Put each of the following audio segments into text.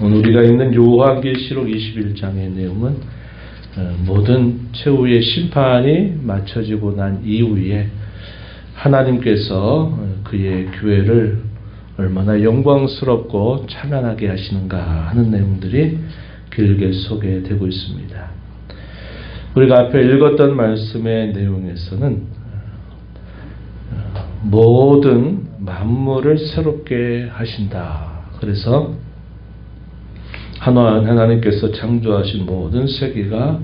우리가 읽는 요한계시록 21장의 내용은 어, 모든 최후의 심판이 마쳐지고 난 이후에 하나님께서 어, 그의 교회를 얼마나 영광스럽고 찬란하게 하시는가 하는 내용들이 길게 소개되고 있습니다. 우리가 앞에 읽었던 말씀의 내용에서는 어, 모든 만물을 새롭게 하신다. 그래서 하나님께서 창조하신 모든 세계가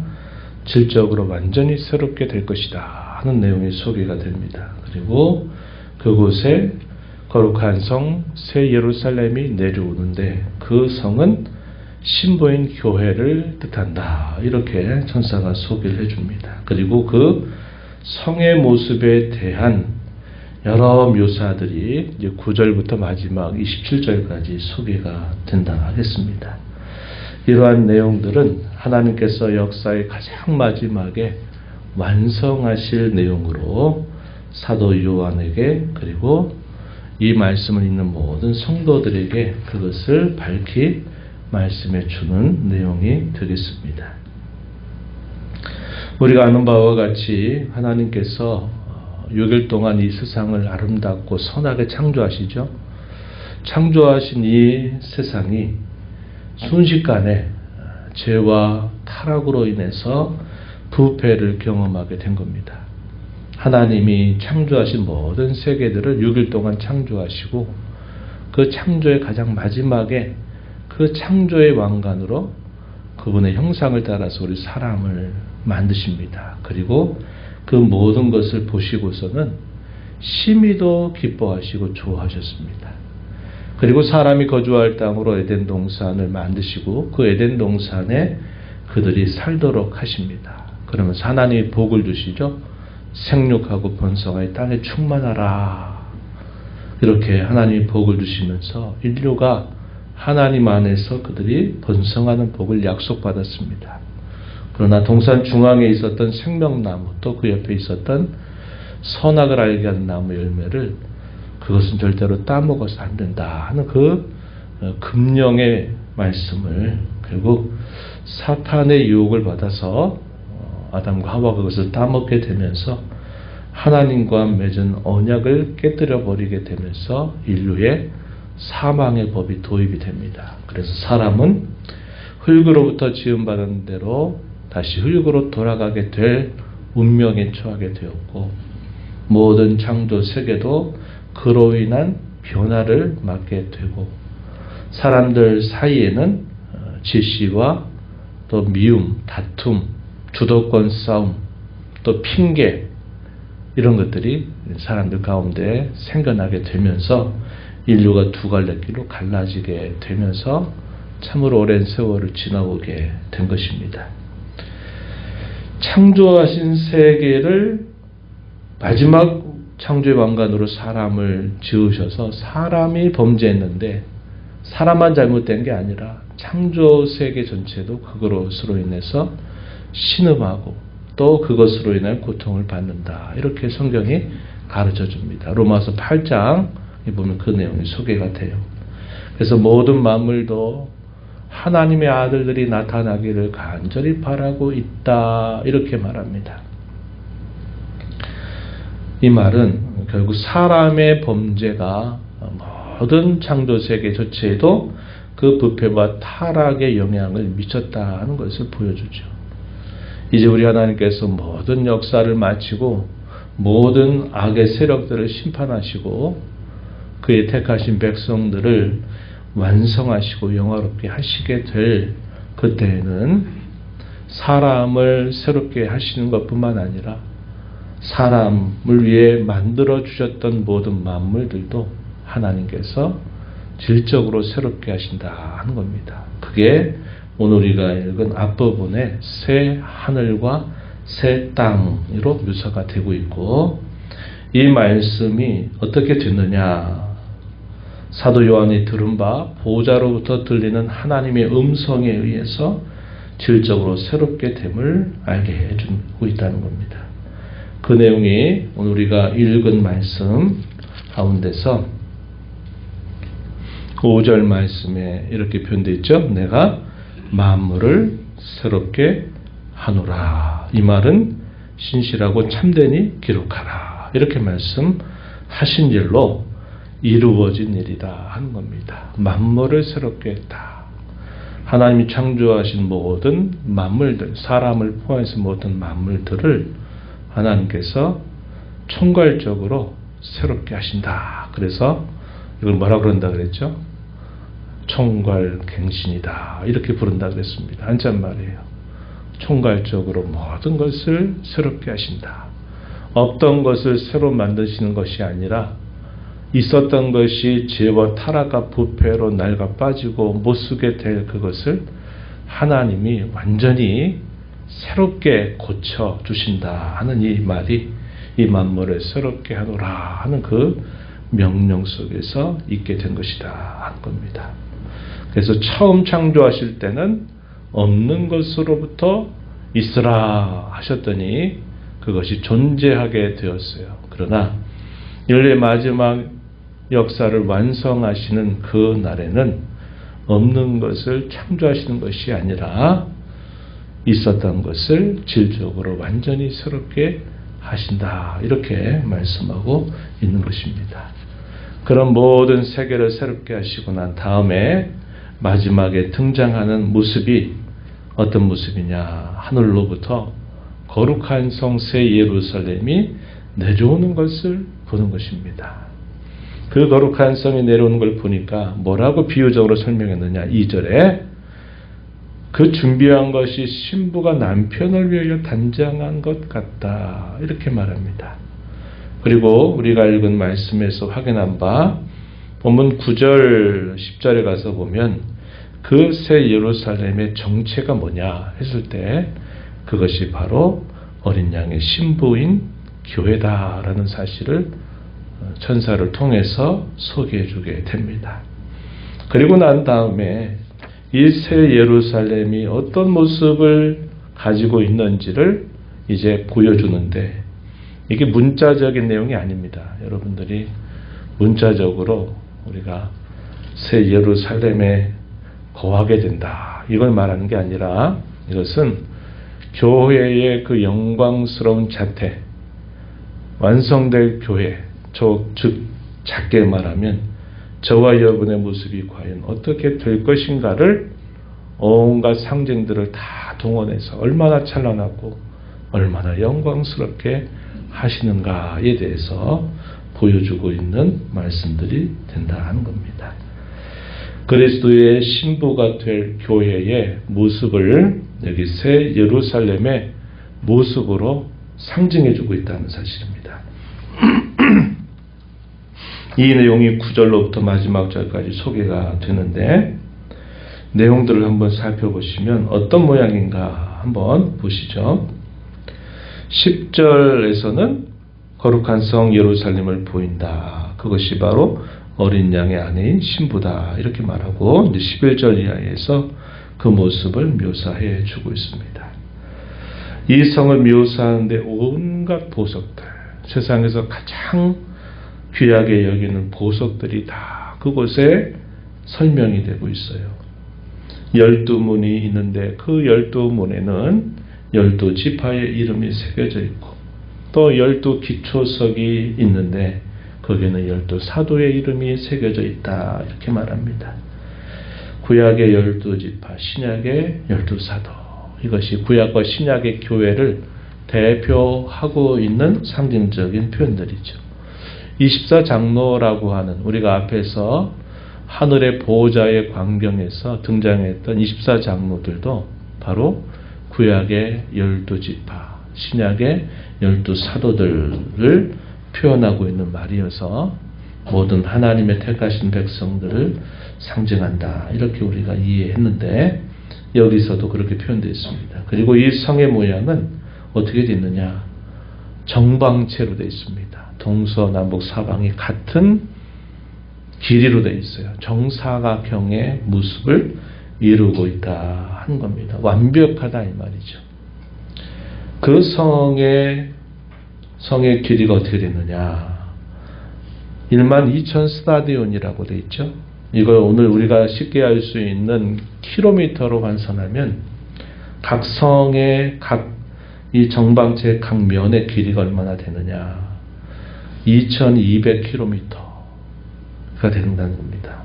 질적으로 완전히 새롭게 될 것이다 하는 내용이 소개가 됩니다. 그리고 그곳에 거룩한 성 새 예루살렘이 내려오는데 그 성은 신부인 교회를 뜻한다. 이렇게 천사가 소개를 해줍니다. 그리고 그 성의 모습에 대한 여러 묘사들이 이제 9절부터 마지막 27절까지 소개가 된다 하겠습니다. 이러한 내용들은 하나님께서 역사의 가장 마지막에 완성하실 내용으로 사도 요한에게 그리고 이 말씀을 읽는 모든 성도들에게 그것을 밝히 말씀해 주는 내용이 되겠습니다. 우리가 아는 바와 같이 하나님께서 6일 동안 이 세상을 아름답고 선하게 창조하시죠. 창조하신 이 세상이 순식간에 죄와 타락으로 인해서 부패를 경험하게 된 겁니다. 하나님이 창조하신 모든 세계들을 6일 동안 창조하시고 그 창조의 가장 마지막에 그 창조의 왕관으로 그분의 형상을 따라서 우리 사람을 만드십니다. 그리고 그 모든 것을 보시고서는 심히도 기뻐하시고 좋아하셨습니다. 그리고 사람이 거주할 땅으로 에덴 동산을 만드시고 그 에덴 동산에 그들이 살도록 하십니다. 그러면서 하나님이 복을 주시죠. 생육하고 번성하여 땅에 충만하라. 이렇게 하나님이 복을 주시면서 인류가 하나님 안에서 그들이 번성하는 복을 약속받았습니다. 그러나 동산 중앙에 있었던 생명나무 또 그 옆에 있었던 선악을 알게 하는 나무 열매를 그것은 절대로 따먹어서 안 된다 하는 그 어, 금령의 말씀을 결국 사탄의 유혹을 받아서 어, 아담과 하와가 그것을 따먹게 되면서 하나님과 맺은 언약을 깨뜨려 버리게 되면서 인류의 사망의 법이 도입이 됩니다. 그래서 사람은 흙으로부터 지음받은 대로 다시 흙으로 돌아가게 될 운명에 처하게 되었고 모든 창조 세계도 그로 인한 변화를 맞게 되고 사람들 사이에는 어, 지시와 또 미움, 다툼, 주도권 싸움, 또 핑계 이런 것들이 사람들 가운데 생겨나게 되면서 인류가 두 갈래 길로 갈라지게 되면서 참으로 오랜 세월을 지나오게 된 것입니다. 창조하신 세계를 마지막 창조의 왕관으로 사람을 지으셔서 사람이 범죄했는데 사람만 잘못된 게 아니라 창조 세계 전체도 그것으로 인해서 신음하고 또 그것으로 인한 고통을 받는다. 이렇게 성경이 가르쳐 줍니다. 로마서 8장 보면 그 내용이 소개가 돼요. 그래서 모든 만물도 하나님의 아들들이 나타나기를 간절히 바라고 있다. 이렇게 말합니다. 이 말은 결국 사람의 범죄가 모든 창조 세계 전체에도 그 부패와 타락의 영향을 미쳤다 하는 것을 보여주죠. 이제 우리 하나님께서 모든 역사를 마치고 모든 악의 세력들을 심판하시고 그의 택하신 백성들을 완성하시고 영화롭게 하시게 될 그때에는 사람을 새롭게 하시는 것뿐만 아니라 사람을 위해 만들어 주셨던 모든 만물들도 하나님께서 질적으로 새롭게 하신다 하는 겁니다. 그게 오늘 우리가 읽은 앞부분에 새 하늘과 새 땅으로 묘사가 되고 있고 이 말씀이 어떻게 됐느냐 사도 요한이 들은 바 보좌로부터 들리는 하나님의 음성에 의해서 질적으로 새롭게 됨을 알게 해주고 있다는 겁니다. 그 내용이 오늘 우리가 읽은 말씀 가운데서 5절 말씀에 이렇게 표현되어 있죠. 내가 만물을 새롭게 하노라. 이 말은 신실하고 참되니 기록하라. 이렇게 말씀하신 일로 이루어진 일이다 하는 겁니다. 만물을 새롭게 했다. 하나님이 창조하신 모든 만물들, 사람을 포함해서 모든 만물들을 하나님께서 총괄적으로 새롭게 하신다. 그래서 이걸 뭐라 그런다 그랬죠? 총괄갱신이다. 이렇게 부른다 그랬습니다. 한잔말이에요. 총괄적으로 모든 것을 새롭게 하신다. 없던 것을 새로 만드시는 것이 아니라 있었던 것이 죄와 타락과 부패로 낡아 빠지고 못 쓰게 될 그것을 하나님이 완전히 새롭게 고쳐 주신다 하는 이 말이 이 만물을 새롭게 하노라 하는 그 명령 속에서 있게 된 것이다 하는 겁니다. 그래서 처음 창조하실 때는 없는 것으로부터 있으라 하셨더니 그것이 존재하게 되었어요. 그러나 인류의 마지막 역사를 완성하시는 그 날에는 없는 것을 창조하시는 것이 아니라 있었던 것을 질적으로 완전히 새롭게 하신다. 이렇게 말씀하고 있는 것입니다. 그런 모든 세계를 새롭게 하시고 난 다음에 마지막에 등장하는 모습이 어떤 모습이냐. 하늘로부터 거룩한 성새 예루살렘이 내려오는 것을 보는 것입니다. 그 거룩한 성이 내려오는 걸 보니까 뭐라고 비유적으로 설명했느냐. 2절에 그 준비한 것이 신부가 남편을 위하여 단장한 것 같다. 이렇게 말합니다. 그리고 우리가 읽은 말씀에서 확인한 바 본문 9절, 10절에 가서 보면 그 새 예루살렘의 정체가 뭐냐 했을 때 그것이 바로 어린 양의 신부인 교회다라는 사실을 천사를 통해서 소개해 주게 됩니다. 그리고 난 다음에 이 새 예루살렘이 어떤 모습을 가지고 있는지를 이제 보여주는데 이게 문자적인 내용이 아닙니다. 여러분들이 문자적으로 우리가 새 예루살렘에 거하게 된다. 이걸 말하는 게 아니라 이것은 교회의 그 영광스러운 자태, 완성될 교회, 즉 작게 말하면 저와 여러분의 모습이 과연 어떻게 될 것인가를 온갖 상징들을 다 동원해서 얼마나 찬란하고 얼마나 영광스럽게 하시는가에 대해서 보여주고 있는 말씀들이 된다 하는 겁니다. 그리스도의 신부가 될 교회의 모습을 여기 새 예루살렘의 모습으로 상징해 주고 있다는 사실입니다. 이 내용이 9절로부터 마지막 절까지 소개가 되는데 내용들을 한번 살펴보시면 어떤 모양인가 한번 보시죠. 10절에서는 거룩한 성 예루살렘을 보인다. 그것이 바로 어린 양의 아내인 신부다. 이렇게 말하고 이제 11절 이하에서 그 모습을 묘사해 주고 있습니다. 이 성을 묘사하는데 온갖 보석들, 세상에서 가장 귀하게 여기는 보석들이 다 그곳에 설명이 되고 있어요. 열두 문이 있는데 그 열두 문에는 열두 지파의 이름이 새겨져 있고 또 열두 기초석이 있는데 거기는 열두 사도의 이름이 새겨져 있다 이렇게 말합니다. 구약의 열두 지파, 신약의 열두 사도 이것이 구약과 신약의 교회를 대표하고 있는 상징적인 표현들이죠. 24장로라고 하는 우리가 앞에서 하늘의 보호자의 광경에서 등장했던 24장로들도 바로 구약의 열두 지파, 신약의 열두 사도들을 표현하고 있는 말이어서 모든 하나님의 택하신 백성들을 상징한다. 이렇게 우리가 이해했는데 여기서도 그렇게 표현되어 있습니다. 그리고 이 성의 모양은 어떻게 되느냐? 정방체로 되어 있습니다. 동서남북 사방이 같은 길이로 되어 있어요. 정사각형의 모습을 이루고 있다 하는 겁니다. 완벽하다 이 말이죠. 그 성의 성의 길이가 어떻게 되느냐? 1만 2천 스타디온이라고 되어 있죠. 이걸 오늘 우리가 쉽게 알 수 있는 킬로미터로 환산하면 각 성의 각 이 정방체 각 면의 길이가 얼마나 되느냐? 2200km가 된다는 겁니다.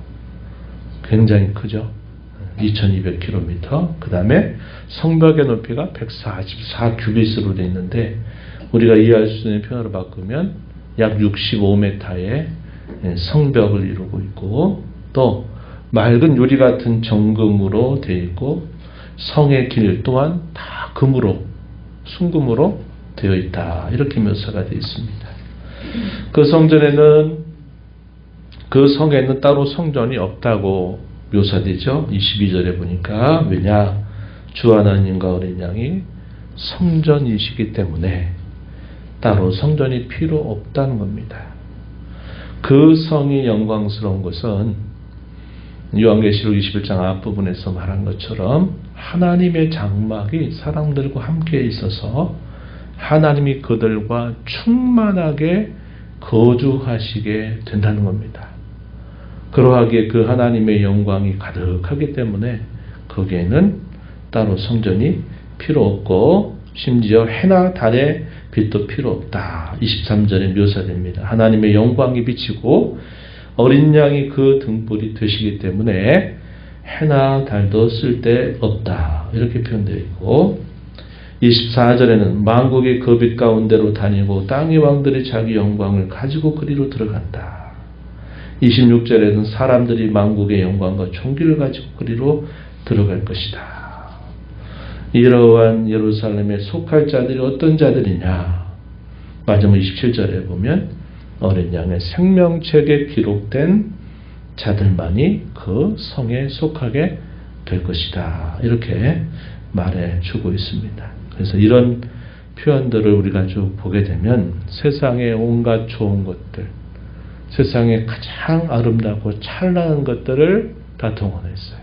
굉장히 크죠. 2200km. 그 다음에 성벽의 높이가 144규빗으로 되어 있는데 우리가 이해할 수 있는 표현으로 바꾸면 약 65m의 성벽을 이루고 있고 또 맑은 유리 같은 정금으로 되어 있고 성의 길 또한 다 금으로 순금으로 되어 있다 이렇게 묘사가 되어 있습니다. 그 성전에는 그 성에는 따로 성전이 없다고 묘사되죠. 22절에 보니까 왜냐 주 하나님과 어린 양이 성전이시기 때문에 따로 성전이 필요 없다는 겁니다. 그 성이 영광스러운 것은 요한계시록 21장 앞부분에서 말한 것처럼 하나님의 장막이 사람들과 함께 있어서 하나님이 그들과 충만하게 거주하시게 된다는 겁니다. 그러하기에 그 하나님의 영광이 가득하기 때문에 거기에는 따로 성전이 필요 없고 심지어 해나 달의 빛도 필요 없다. 23절에 묘사됩니다. 하나님의 영광이 비치고 어린 양이 그 등불이 되시기 때문에 해나 달도 쓸데 없다. 이렇게 표현되어 있고 24절에는 만국이 그 빛 가운데로 다니고 땅의 왕들이 자기 영광을 가지고 그리로 들어간다. 26절에는 사람들이 만국의 영광과 총기를 가지고 그리로 들어갈 것이다. 이러한 예루살렘에 속할 자들이 어떤 자들이냐? 마지막 27절에 보면 어린 양의 생명책에 기록된 자들만이 그 성에 속하게 될 것이다. 이렇게 말해 주고 있습니다. 그래서 이런 표현들을 우리가 쭉 보게 되면 세상의 온갖 좋은 것들, 세상에 가장 아름답고 찬란한 것들을 다 동원했어요.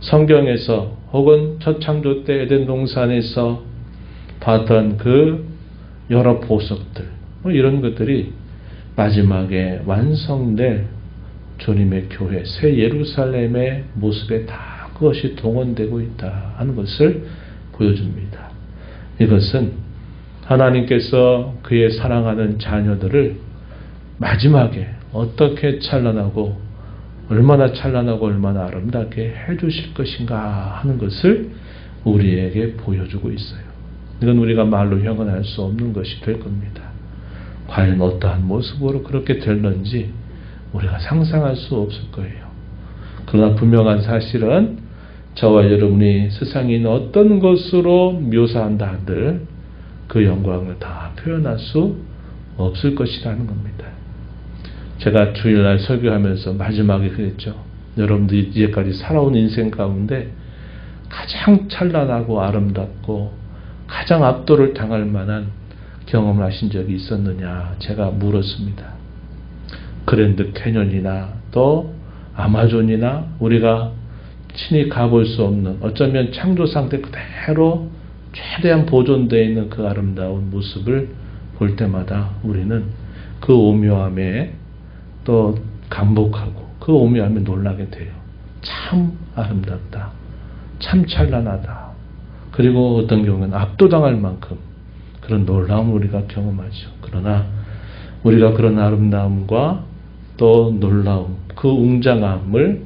성경에서 혹은 첫 창조 때 에덴 동산에서 봤던 그 여러 보석들, 뭐 이런 것들이 마지막에 완성될 주님의 교회, 새 예루살렘의 모습에 다 그것이 동원되고 있다 하는 것을 보여줍니다. 이것은 하나님께서 그의 사랑하는 자녀들을 마지막에 어떻게 찬란하고 얼마나 찬란하고 얼마나 아름답게 해주실 것인가 하는 것을 우리에게 보여주고 있어요. 이건 우리가 말로 형언할 수 없는 것이 될 겁니다. 과연 어떠한 모습으로 그렇게 될는지 우리가 상상할 수 없을 거예요. 그러나 분명한 사실은 저와 여러분이 있는 어떤 것으로 묘사한다 한들 그 영광을 다 표현할 수 없을 것이라는 겁니다. 제가 주일날 설교하면서 마지막에 그랬죠. 여러분들이 이제까지 살아온 인생 가운데 가장 찬란하고 아름답고 가장 압도를 당할 만한 경험을 하신 적이 있었느냐 제가 물었습니다. 그랜드 캐년이나 또 아마존이나 우리가 친히 가볼 수 없는 어쩌면 창조 상태 그대로 최대한 보존되어 있는 그 아름다운 모습을 볼 때마다 우리는 그 오묘함에 또 감복하고 그 오묘함에 놀라게 돼요. 참 아름답다. 참 찬란하다. 그리고 어떤 경우는 압도당할 만큼 그런 놀라움을 우리가 경험하죠. 그러나 우리가 그런 아름다움과 또 놀라움, 그 웅장함을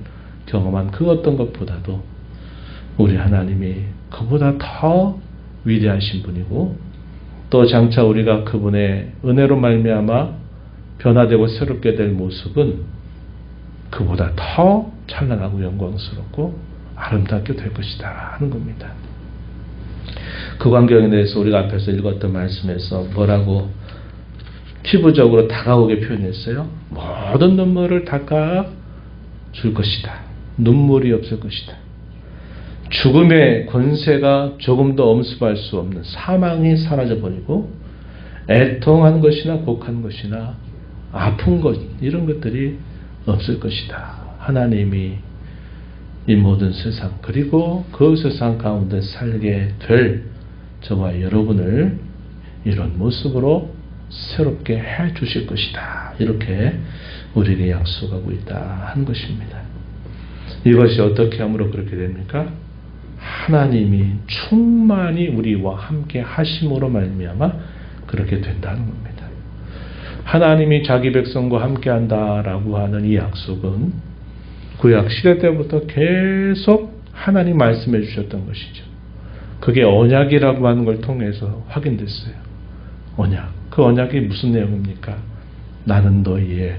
경험한 그 어떤 것보다도 우리 하나님이 그보다 더 위대하신 분이고 또 장차 우리가 그분의 은혜로 말미암아 변화되고 새롭게 될 모습은 그보다 더 찬란하고 영광스럽고 아름답게 될 것이다 하는 겁니다. 그 광경에 대해서 우리가 앞에서 읽었던 말씀에서 뭐라고 피부적으로 다가오게 표현했어요? 모든 눈물을 닦아 줄 것이다. 눈물이 없을 것이다. 죽음의 권세가 조금도 엄습할 수 없는 사망이 사라져버리고 애통한 것이나 곡한 것이나 아픈 것 이런 것들이 없을 것이다. 하나님이 이 모든 세상 그리고 그 세상 가운데 살게 될 저와 여러분을 이런 모습으로 새롭게 해 주실 것이다. 이렇게 우리에게 약속하고 있다 하는 것입니다. 이것이 어떻게 함으로 그렇게 됩니까? 하나님이 충만히 우리와 함께 하심으로 말미암아 그렇게 된다는 겁니다. 하나님이 자기 백성과 함께 한다라고 하는 이 약속은 구약 시대 때부터 계속 하나님 말씀해 주셨던 것이죠. 그게 언약이라고 하는 걸 통해서 확인됐어요. 언약. 그 언약이 무슨 내용입니까? 나는 너희의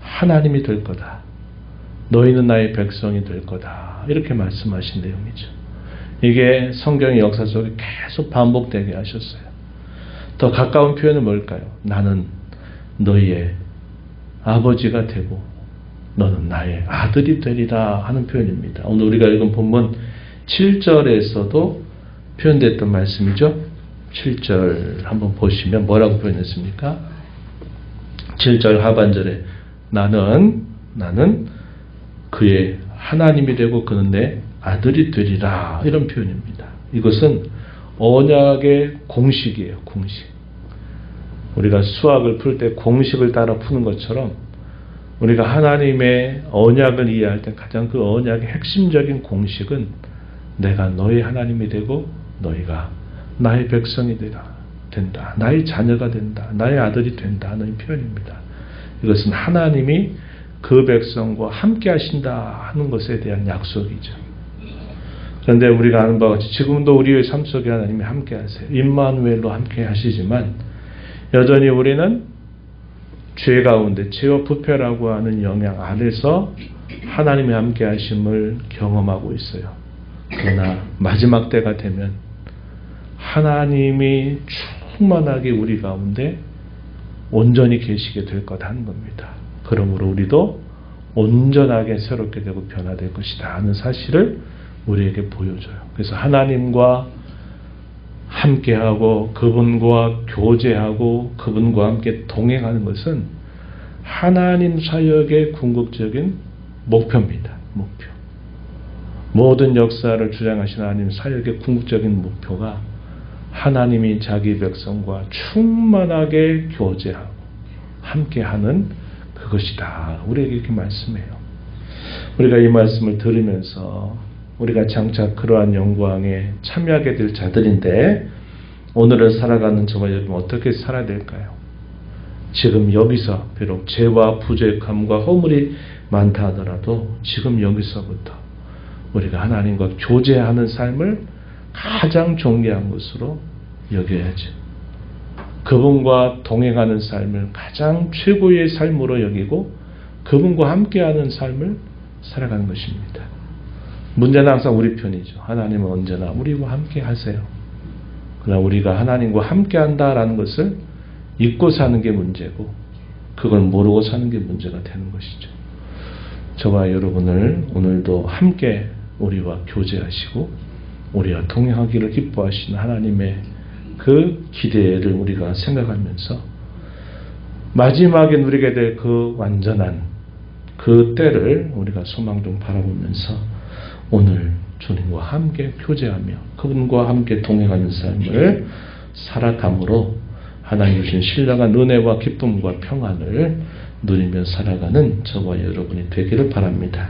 하나님이 될 거다. 너희는 나의 백성이 될 거다. 이렇게 말씀하신 내용이죠. 이게 성경의 역사 속에 계속 반복되게 하셨어요. 더 가까운 표현은 뭘까요? 나는 너희의 아버지가 되고 너는 나의 아들이 되리라 하는 표현입니다. 오늘 우리가 읽은 본문 7절에서도 표현됐던 말씀이죠. 7절 한번 보시면 뭐라고 표현했습니까? 7절 하반절에 나는 나는 그의 하나님이 되고 그는 내 아들이 되리라 이런 표현입니다. 이것은 언약의 공식이에요. 공식. 우리가 수학을 풀 때 공식을 따라 푸는 것처럼 우리가 하나님의 언약을 이해할 때 가장 그 언약의 핵심적인 공식은 내가 너희 하나님이 되고 너희가 나의 백성이 되라 된다. 나의 자녀가 된다. 나의 아들이 된다 하는 표현입니다. 이것은 하나님이 그 백성과 함께 하신다 하는 것에 대한 약속이죠. 그런데 우리가 아는 바와 같이 지금도 우리의 삶 속에 하나님이 함께 하세요. 임마누엘로 함께 하시지만 여전히 우리는 죄 가운데 죄와 부패라고 하는 영향 안에서 하나님의 함께 하심을 경험하고 있어요. 그러나 마지막 때가 되면 하나님이 충만하게 우리 가운데 온전히 계시게 될것 하는 겁니다. 그러므로 우리도 온전하게 새롭게 되고 변화될 것이다 하는 사실을 우리에게 보여줘요. 그래서 하나님과 함께하고 그분과 교제하고 그분과 함께 동행하는 것은 하나님 사역의 궁극적인 목표입니다. 목표. 모든 역사를 주장하신 하나님 사역의 궁극적인 목표가 하나님이 자기 백성과 충만하게 교제하고 함께하는 그것이다. 우리에게 이렇게 말씀해요. 우리가 이 말씀을 들으면서 우리가 장차 그러한 영광에 참여하게 될 자들인데 오늘을 살아가는 저와 여러분 어떻게 살아야 될까요? 지금 여기서 비록 죄와 부족함과 허물이 많다 하더라도 지금 여기서부터 우리가 하나님과 교제하는 삶을 가장 존귀한 것으로 여겨야죠. 그분과 동행하는 삶을 가장 최고의 삶으로 여기고 그분과 함께하는 삶을 살아가는 것입니다. 문제는 항상 우리 편이죠. 하나님은 언제나 우리와 함께 하세요. 그러나 우리가 하나님과 함께 한다라는 것을 잊고 사는 게 문제고, 그걸 모르고 사는 게 문제가 되는 것이죠. 저와 여러분을 오늘도 함께 우리와 교제하시고, 우리와 동행하기를 기뻐하시는 하나님의 그 기대를 우리가 생각하면서, 마지막에 누리게 될 그 완전한 그 때를 우리가 소망 좀 바라보면서, 오늘 주님과 함께 교제하며 그분과 함께 동행하는 삶을 살아감으로 하나님 주신 신령한 은혜와 기쁨과 평안을 누리며 살아가는 저와 여러분이 되기를 바랍니다.